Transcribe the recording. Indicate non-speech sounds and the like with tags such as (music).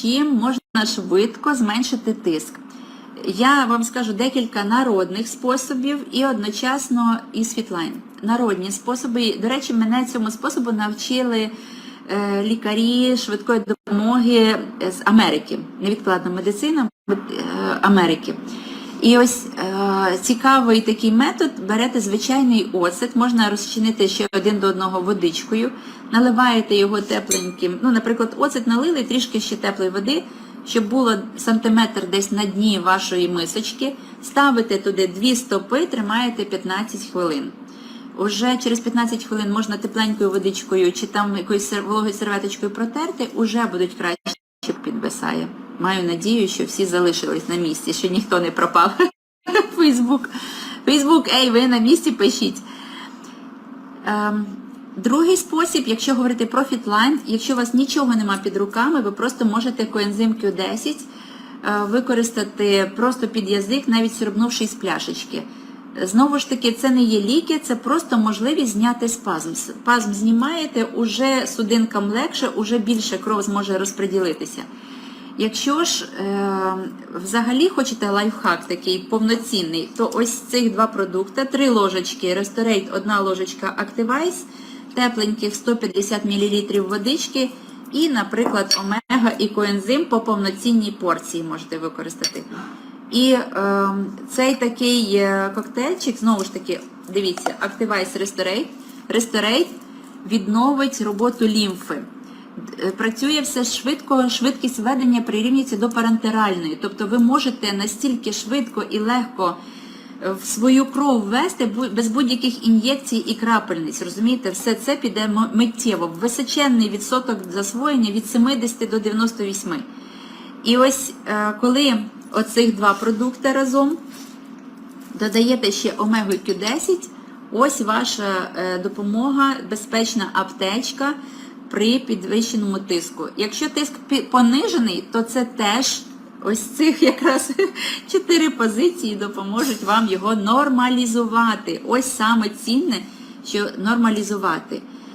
чим можна швидко зменшити тиск. Я вам скажу декілька народних способів і одночасно і світлайн. Народні способи. До речі, мене цьому способу навчили е, лікарі швидкої допомоги з Америки, невідкладна медицина е, Америки. І ось е, цікавий такий метод. Берете звичайний оцет, можна розчинити ще один до одного водичкою, наливаєте його тепленьким. Ну, наприклад, оцет налили трішки ще теплої води, щоб було сантиметр десь на дні вашої мисочки. Ставите туди дві стопи, тримаєте 15 хвилин. Уже через 15 хвилин можна тепленькою водичкою чи там якоюсь вологою серветочкою протерти, уже будуть краще підвисає. Маю надію, що всі залишились на місці, що ніхто не пропав. Фейсбук. Фейсбук, ей, ви на місці пишіть. Ем, другий спосіб, якщо говорити про фітлайн, якщо у вас нічого нема під руками, ви просто можете коензим Q10 е, використати просто під язик, навіть сьорбнувши з пляшечки. Знову ж таки, це не є ліки, це просто можливість зняти спазм. Спазм знімаєте, уже судинкам легше, уже більше кров зможе розподілитися. Якщо ж е, взагалі хочете лайфхак такий повноцінний, то ось цих два продукти, три ложечки Restorate, одна ложечка Activize, тепленьких 150 мл водички і, наприклад, омега і коензим по повноцінній порції можете використати. І е, цей такий е, коктейльчик, знову ж таки, дивіться, Activize Restorate, Restorate відновить роботу лімфи. Е, Працює все швидко, швидкість ведення прирівнюється до парентеральної. Тобто ви можете настільки швидко і легко е, в свою кров ввести без будь-яких ін'єкцій і крапельниць. Розумієте, все це піде миттєво. Височенний відсоток засвоєння від 70 до 98. І ось е, коли оцих два продукти разом додаєте ще омегу Q10, ось ваша допомога, безпечна аптечка при підвищеному тиску. Якщо тиск понижений, то це теж ось цих якраз (laughs) чотири позиції допоможуть вам його нормалізувати. Ось саме цінне, що нормалізувати.